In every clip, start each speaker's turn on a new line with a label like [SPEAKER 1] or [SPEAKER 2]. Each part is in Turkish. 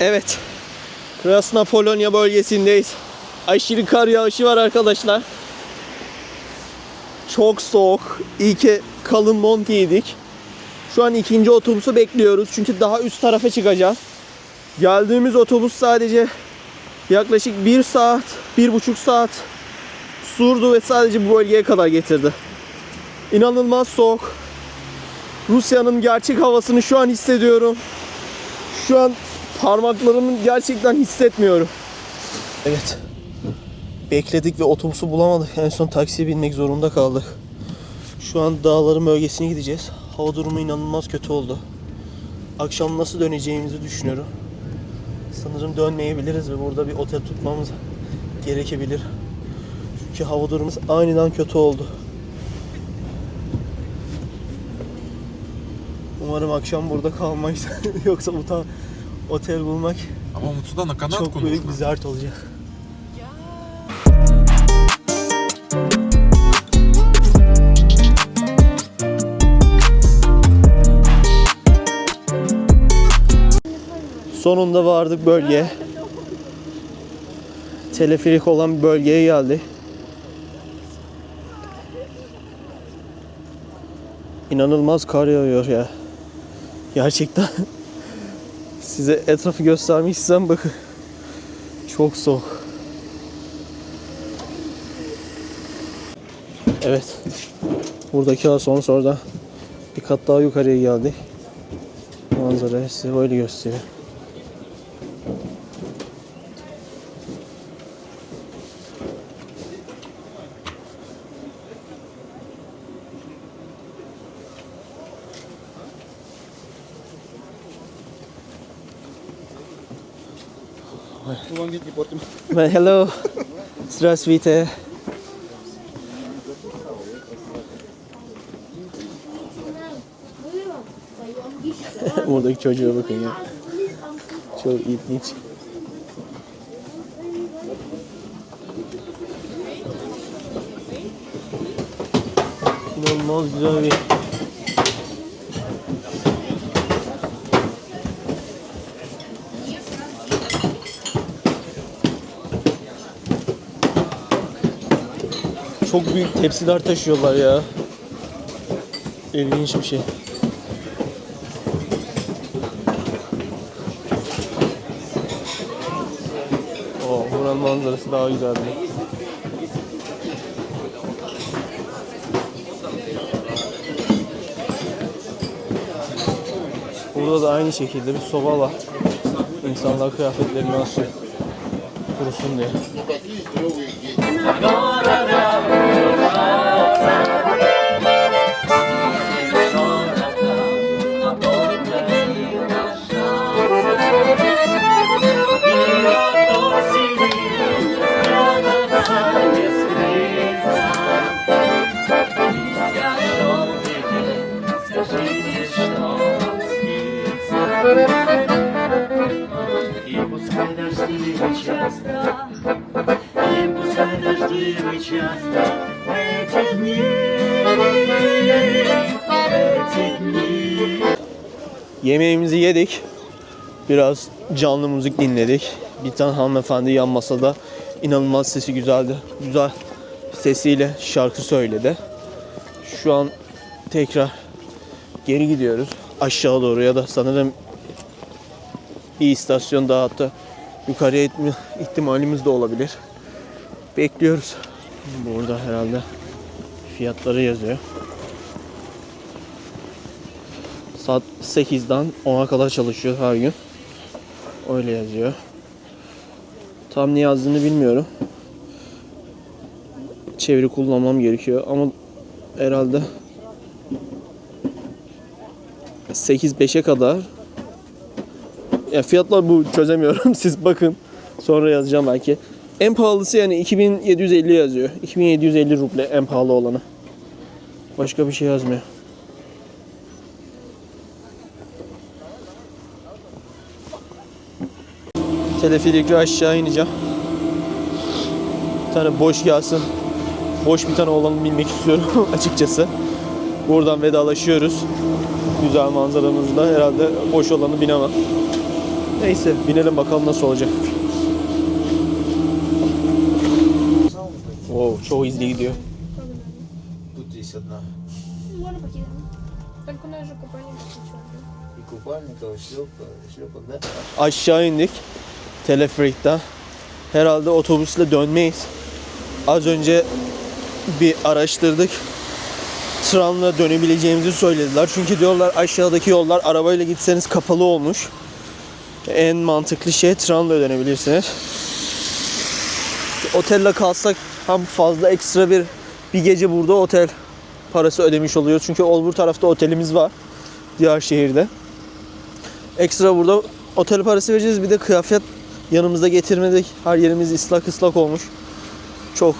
[SPEAKER 1] Evet. Krasna Polonya bölgesindeyiz. Aşırı kar yağışı var arkadaşlar. Çok soğuk. İyi ki kalın mont giydik. Şu an ikinci otobüsü bekliyoruz. Çünkü daha üst tarafa çıkacağız. Geldiğimiz otobüs sadece yaklaşık 1 saat, 1,5 saat sürdü ve sadece bu bölgeye kadar getirdi. İnanılmaz soğuk. Rusya'nın gerçek havasını şu an hissediyorum. Şu an parmaklarımı gerçekten hissetmiyorum. Evet. Bekledik ve otobüsü bulamadık. En son taksiye binmek zorunda kaldık. Şu an dağların bölgesine gideceğiz. Hava durumu inanılmaz kötü oldu. Akşam nasıl döneceğimizi düşünüyorum. Sanırım dönmeyebiliriz ve burada bir otel tutmamız gerekebilir. Çünkü hava durumu aniden kötü oldu. Umarım akşam burada kalmayız. Yoksa bu ta- otel bulmak
[SPEAKER 2] Ama Mutlu'da ne kadar
[SPEAKER 1] çok büyük bir zart olacak. Sonunda vardık bölgeye. Teleferik olan bir bölgeye geldi. İnanılmaz kar yağıyor ya. Gerçekten. Size etrafı göstermek istem bakın. Çok soğuk. Evet. Buradaki asansör orada bir kat daha yukarıya geldi. Manzara size böyle gösteriyor. Ben hello. Здравствуйте. Buradaki çocuğa bakın ya. Çok ilginç. İnanılmaz güzel bir Çok büyük tepsiler taşıyorlar ya. İlginç bir şey. Oo, buranın manzarası daha güzeldi. Burada da aynı şekilde bir soba var. İnsanlar kıyafetlerini asıyor. Kurusun diye.
[SPEAKER 3] И пускай дождливы часто, пускай дождливы часто эти дни, эти dni.
[SPEAKER 1] Yemeğimizi yedik. Biraz canlı müzik dinledik. Bir tane hanımefendi yan masada inanılmaz sesi güzeldi. Güzel sesiyle şarkı söyledi. Şu an tekrar geri gidiyoruz. Aşağı doğru ya da sanırım bir istasyon daha hatta yukarıya gitme ihtimalimiz de olabilir. Bekliyoruz. Burada herhalde fiyatları yazıyor. Saat 8'den 10'a kadar çalışıyor her gün. Öyle yazıyor. Tam ne yazdığını bilmiyorum. Çeviri kullanmam gerekiyor ama herhalde 8-5'e kadar ya fiyatlar bu çözemiyorum. Siz bakın. Sonra yazacağım belki. En pahalısı yani 2750 yazıyor. 2750 ruble en pahalı olanı. Başka bir şey yazmıyor. Teleferikle aşağı ineceğim. Bir tane boş gelsin. Boş bir tane olanı binmek istiyorum açıkçası. Buradan vedalaşıyoruz. Güzel manzaramızda herhalde boş olanı binemem. Neyse binelim bakalım nasıl olacak. Wow, çok hızlı gidiyor.
[SPEAKER 2] Тут есть одна.
[SPEAKER 4] Можно покинуть. Только на же купальник ничего.
[SPEAKER 2] И купальников, и шлепка, и шлепок, да?
[SPEAKER 1] Aşağı indik. Teleferikten. Herhalde otobüsle dönmeyiz. Az önce bir araştırdık. Tramla dönebileceğimizi söylediler. Çünkü diyorlar aşağıdaki yollar arabayla gitseniz kapalı olmuş. En mantıklı şey tramla dönebilirsiniz. Otelle kalsak hem fazla ekstra bir bir gece burada otel parası ödemiş oluyoruz. Çünkü Olbur tarafta otelimiz var. Diğer şehirde. Ekstra burada otel parası vereceğiz. Bir de kıyafet yanımızda getirmedik. Her yerimiz ıslak ıslak olmuş. Çok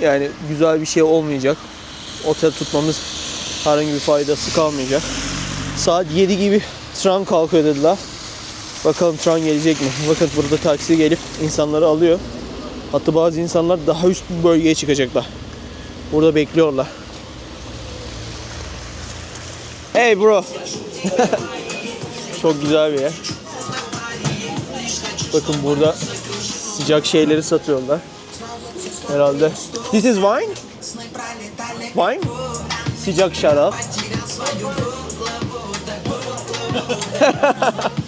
[SPEAKER 1] yani güzel bir şey olmayacak. Otel tutmamız herhangi bir faydası kalmayacak. Saat 7 gibi tren kalkıyor dediler. Bakalım tren gelecek mi? Bakın burada taksi gelip insanları alıyor. Hatta bazı insanlar daha üst bir bölgeye çıkacaklar. Burada bekliyorlar. Hey bro. Çok güzel bir yer. Bakın burada sıcak şeyleri satıyorlar. Herhalde. This is wine? Wine? Sıcak şarap.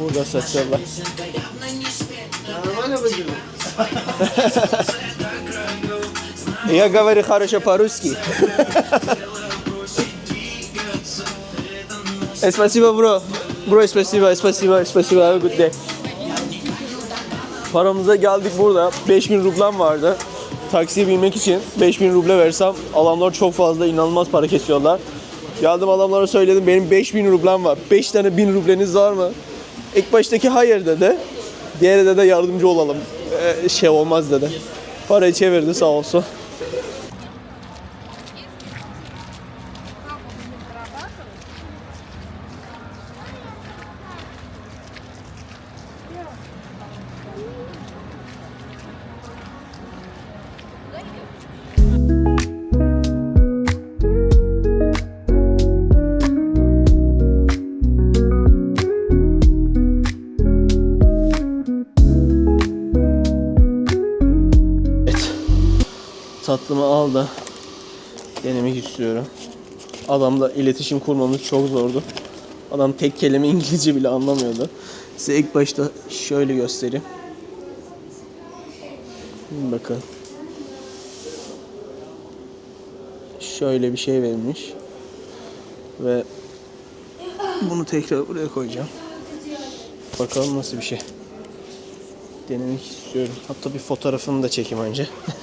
[SPEAKER 1] burada satıyorlar.
[SPEAKER 2] Нормально выглядит?
[SPEAKER 1] Я говорю хорошо по-русски. Спасибо, bro. Bro, спасибо, спасибо, спасибо. Have a good day. Paramıza geldik burada. 5000 rublem vardı. Taksiye binmek için 5000 ruble versem adamlar çok fazla inanılmaz para kesiyorlar. Geldim adamlara söyledim benim 5000 rublem var. 5 tane 1000 rubleniz var mı? İlk baştaki hayır dedi. Diğeri de yardımcı olalım. Ee, şey olmaz dedi. Parayı çevirdi sağ olsun. Tatlımı al da denemek istiyorum. Adamla iletişim kurmamız çok zordu. Adam tek kelime İngilizce bile anlamıyordu. Size ilk başta şöyle göstereyim. Bakın. Şöyle bir şey verilmiş. Ve bunu tekrar buraya koyacağım. Bakalım nasıl bir şey. Denemek istiyorum. Hatta bir fotoğrafını da çekeyim önce.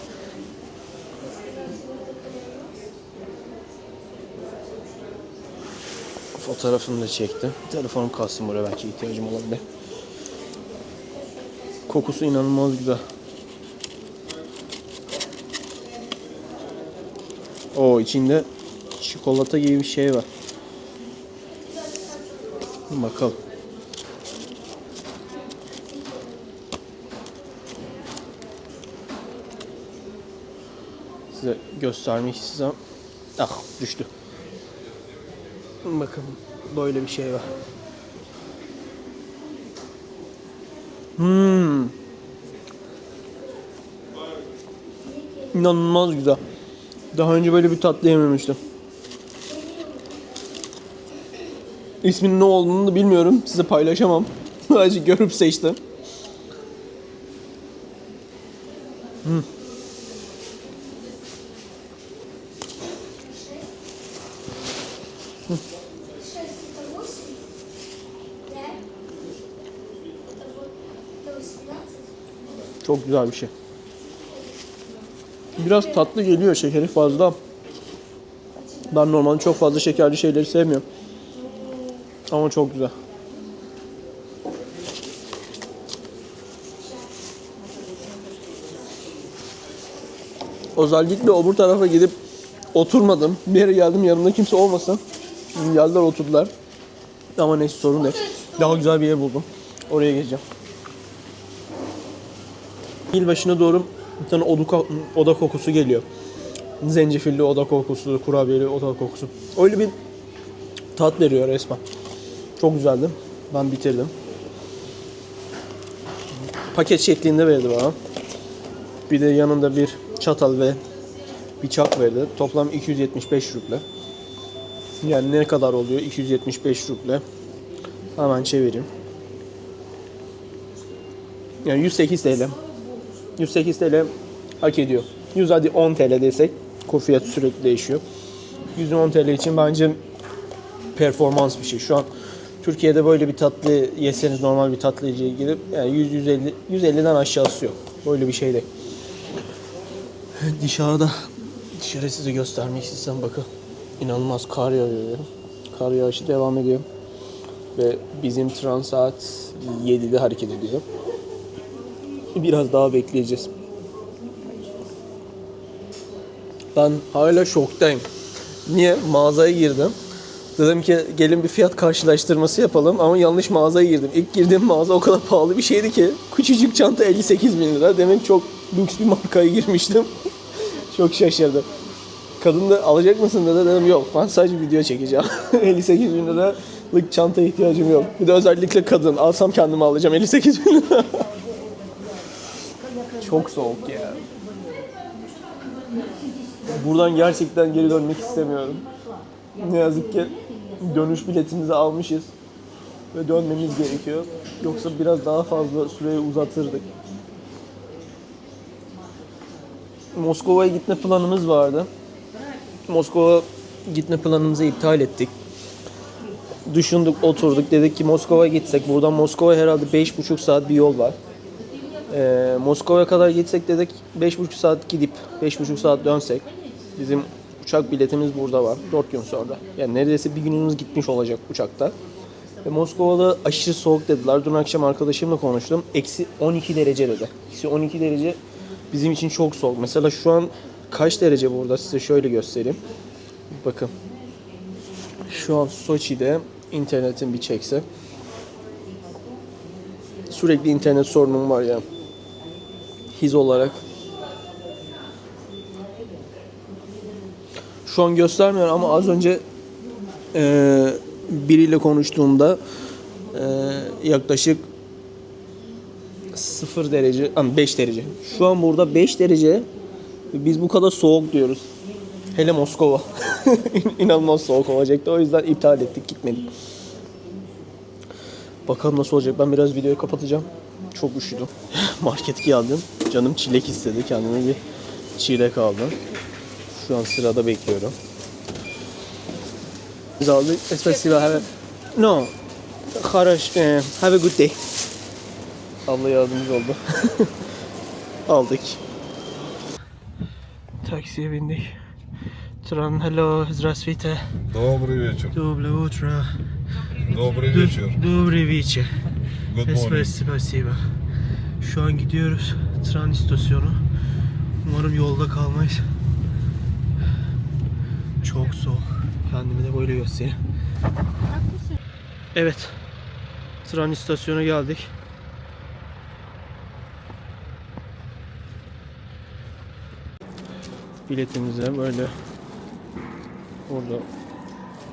[SPEAKER 1] Fotoğrafını da çektim. Telefonum kalsın buraya belki ihtiyacım olabilir. Kokusu inanılmaz güzel. O içinde çikolata gibi bir şey var. Bakalım. Size göstermek istesem. Ah düştü. Bakın böyle bir şey var. Hmm. İnanılmaz güzel. Daha önce böyle bir tatlı yememiştim. İsminin ne olduğunu da bilmiyorum. Size paylaşamam. Sadece görüp seçtim. Çok güzel bir şey. Biraz tatlı geliyor şekeri fazla. Ben normalde çok fazla şekerli şeyleri sevmiyorum. Ama çok güzel. Özellikle öbür tarafa gidip oturmadım. Bir yere geldim yanımda kimse olmasa. Geldiler oturdular. Ama neyse sorun değil. Daha güzel bir yer buldum. Oraya geçeceğim. Yıl başına doğru bir tane oda, oda kokusu geliyor. Zencefilli oda kokusu, kurabiyeli oda kokusu. Öyle bir Tat veriyor resmen. Çok güzeldi. Ben bitirdim. Paket şeklinde verdi bana. Bir de yanında bir çatal ve bıçak verdi. Toplam 275 ruble. Yani ne kadar oluyor? 275 ruble. Hemen çevireyim. Yani 108 TL. 108 TL hak ediyor. 100 hadi 10 TL desek. Kur fiyatı sürekli değişiyor. 110 TL için bence performans bir şey. Şu an Türkiye'de böyle bir tatlı yeseniz normal bir tatlıcıya gidip yani 100 150 150'den aşağısı yok. Böyle bir şey değil. Dışarıda dışarı size göstermek istesem bakın. İnanılmaz kar yağıyor. Kar yağışı devam ediyor. Ve bizim tren saat 7'de hareket ediyor. Biraz daha bekleyeceğiz. Ben hala şoktayım. Niye? Mağazaya girdim. Dedim ki gelin bir fiyat karşılaştırması yapalım ama yanlış mağazaya girdim. İlk girdiğim mağaza o kadar pahalı bir şeydi ki küçücük çanta 58 bin lira. Demek çok lüks bir markaya girmiştim. çok şaşırdım. Kadın da alacak mısın dedi. Dedim yok ben sadece video çekeceğim. 58 bin liralık çanta ihtiyacım yok. Bir de özellikle kadın. Alsam kendime alacağım 58 bin lira. Çok soğuk ya. Buradan gerçekten geri dönmek istemiyorum. Ne yazık ki dönüş biletimizi almışız ve dönmemiz gerekiyor. Yoksa biraz daha fazla süreyi uzatırdık. Moskova'ya gitme planımız vardı. Moskova gitme planımızı iptal ettik. Düşündük, oturduk. Dedik ki Moskova'ya gitsek. Buradan Moskova'ya herhalde 5,5 saat bir yol var. Ee, Moskova'ya kadar gitsek dedik 5,5 saat gidip 5,5 saat dönsek. Bizim uçak biletimiz burada var. 4 gün sonra. Yani neredeyse bir günümüz gitmiş olacak uçakta. Ve Moskova'da aşırı soğuk dediler. Dün akşam arkadaşımla konuştum. Eksi 12 derece dedi. Eksi 12 derece bizim için çok soğuk. Mesela şu an kaç derece burada size şöyle göstereyim. Bakın. Şu an Soçi'de internetin bir çekse. Sürekli internet sorunum var ya. His olarak. Şu an göstermiyor ama az önce eee biriyle konuştuğumda eee, yaklaşık 0 derece, yani 5 derece. Şu an burada 5 derece. Biz bu kadar soğuk diyoruz. Hele Moskova. İnanılmaz soğuk olacaktı. O yüzden iptal ettik, gitmedik. Bakalım nasıl olacak. Ben biraz videoyu kapatacağım. Çok üşüdüm. Market geldim. Canım çilek istedi. Kendime bir çilek aldım. Şu an sırada bekliyorum. Biz aldık. Espasiba have a... No. Хорош. eh, Have a good day. Abla yardımcı oldu. Aldık. Taksiye bindik. Tran, hello, здравствуйте.
[SPEAKER 5] Добрый вечер.
[SPEAKER 1] Доброе утро.
[SPEAKER 5] Добрый вечер.
[SPEAKER 1] Добрый вечер.
[SPEAKER 5] Good morning.
[SPEAKER 1] Спасибо. Şu an gidiyoruz tren istasyonu. Umarım yolda kalmayız. Çok soğuk. Kendimi de böyle göstereyim. Evet. Tren istasyonu geldik. Biletimizi böyle burada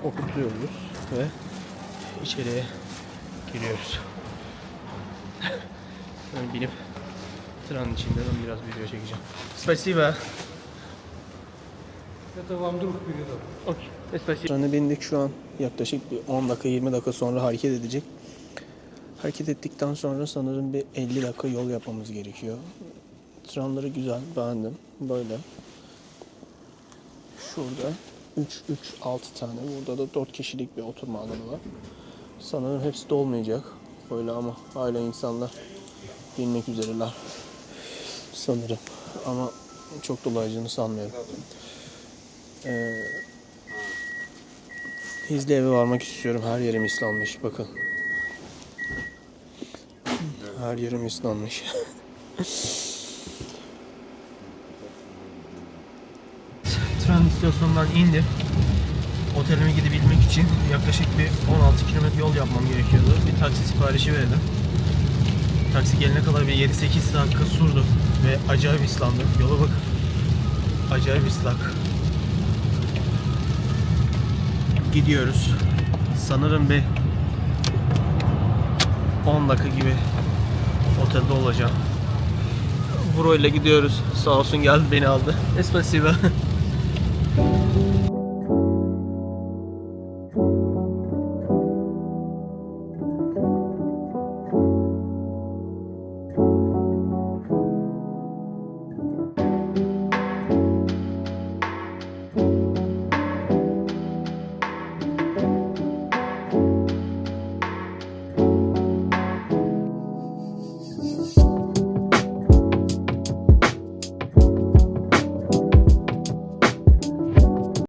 [SPEAKER 1] okutuyoruz ve içeriye giriyoruz. Ben binip tren içinde ben biraz video çekeceğim. Spasiba.
[SPEAKER 6] Это вам друг передал.
[SPEAKER 1] Okey. Spasiba. Trene bindik şu an. Yaklaşık bir 10 dakika 20 dakika sonra hareket edecek. Hareket ettikten sonra sanırım bir 50 dakika yol yapmamız gerekiyor. Trenleri güzel, beğendim. Böyle. Şurada 3 3 6 tane. Burada da 4 kişilik bir oturma alanı var. Sanırım hepsi dolmayacak. Böyle ama hala insanlar binmek üzereler. Sanırım. Ama çok dolayacağını sanmıyorum. Ee, Hizli eve varmak istiyorum. Her yerim ıslanmış. Bakın. Her yerim ıslanmış. Tren istasyonundan indim. Otelime gidebilmek için yaklaşık bir 16 kilometre yol yapmam gerekiyordu. Bir taksi siparişi verdim. Taksi gelene kadar bir 7-8 dakika sürdü ve acayip ıslandım. Yola bak. Acayip ıslak. Gidiyoruz. Sanırım bir 10 dakika gibi otelde olacağım. Bro ile gidiyoruz. Sağ olsun geldi beni aldı. Espasiba.